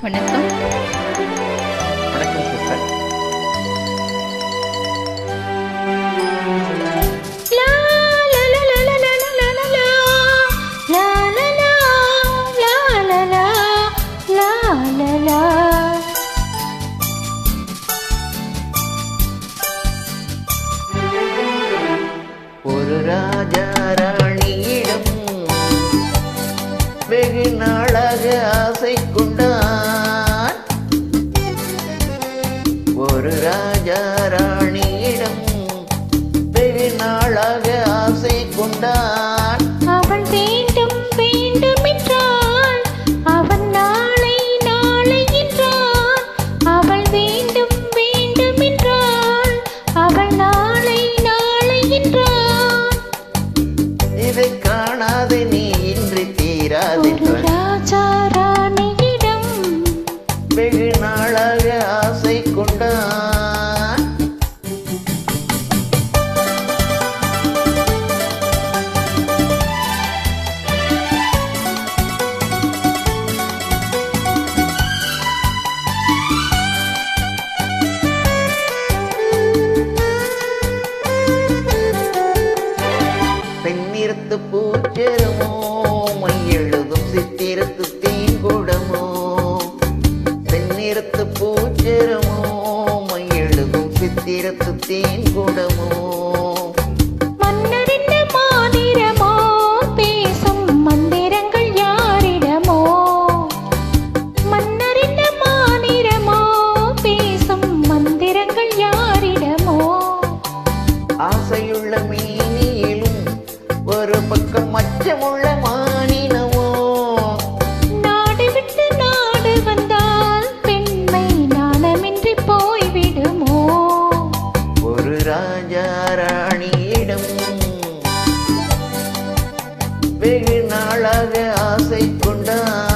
con esto. ना seen வெகு நாளாக ஆசை கொண்டான்.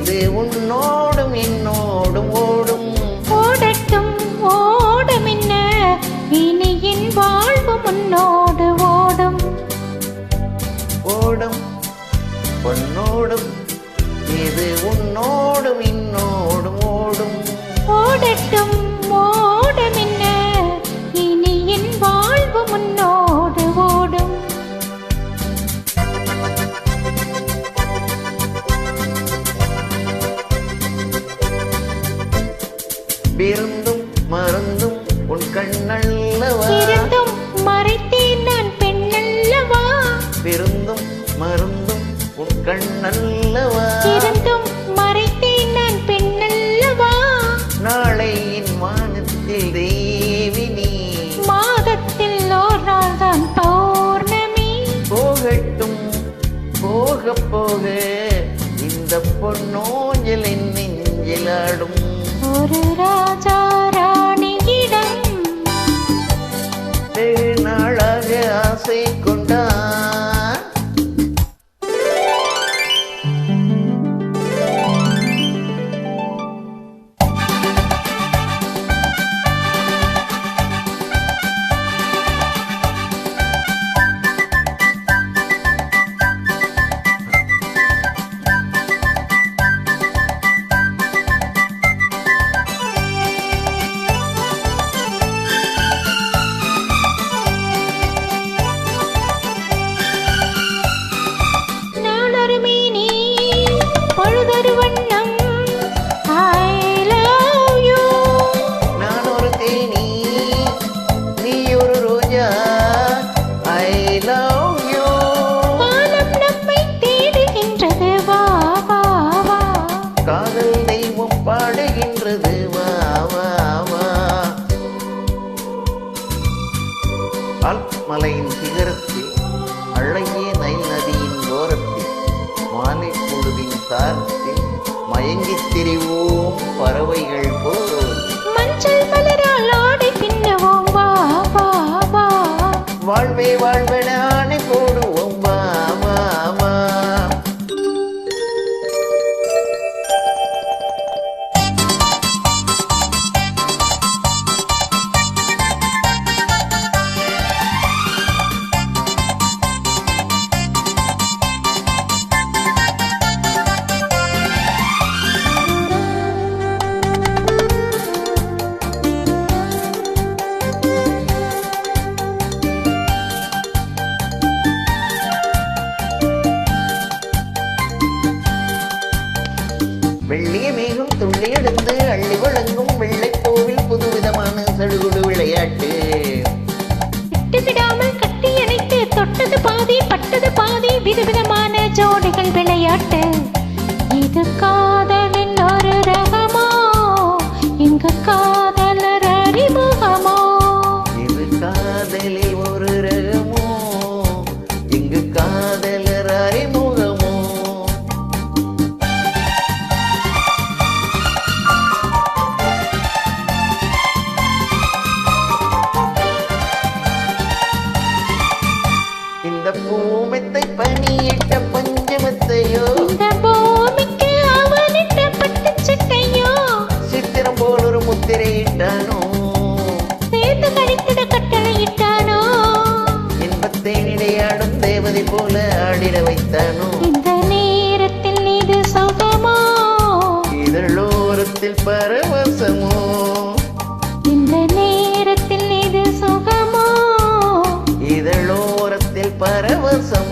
இது உன்னோடும் என்னோடும் ஓடும். ஓடட்டும் ஓடமென்ன இனி என் வாழ்வு முன்னோடு ஓடும். ஓடும் பொன்னோடும் இது உன்னோடும் என்னோடும் ஓடும். ஓடட்டும் ஓடமென்ன விருந்தும் மருந்தும் உன் கண்ணல்லவா? இருந்தும் மறைத்தேன் நான் பெண்ணல்லவா? விருந்தும் மருந்தும் உன் கண்ணல்லவா? இருந்தும் மறைத்தேன் நான் பெண்ணல்லவா? நாளை என் வானத்தில் தேவி நீ. மாதத்தில் ஓர் நாள் தான் பௌர்ணமி. போகட்டும் போக போக. இந்த நெஞ்சிலாடும் 오르라 저 மலையின் சிகரத்தில் அழகிய நைல் நதியின் ஓரத்தில் மாலை பொழுதின் சாரத்தில் மயங்கித் திரிவோம் பறவைகள். வெள்ளிய மேகம் துள்ளி எடுத்து அள்ளி வழங்கும் வெள்ளை பூவில் புதுவிதமான சடுகுடு விளையாட்டு. விடாமல் கட்டி அணைத்து தொட்டது பாதி பட்டது பாதி விதவிதமான ஜோடிகள் விளையாட்டு. இது காதலின் ஒரு ரகமா எங்க காதலர் அறிமுகமா. இது காதலில் ஒரு கேட்டனோ? சேர்த்து கழித்திட கட்டளையிட்டானோ? இன்பத்தை நிலையாடும் தேவதை போல ஆடிட வைத்தானோ? இந்த நேரத்தில் இது சுகமோ இதழோரத்தில் பரவசமோ? இந்த நேரத்தில் இது சுகமோ இதழோரத்தில் பரவசமோ?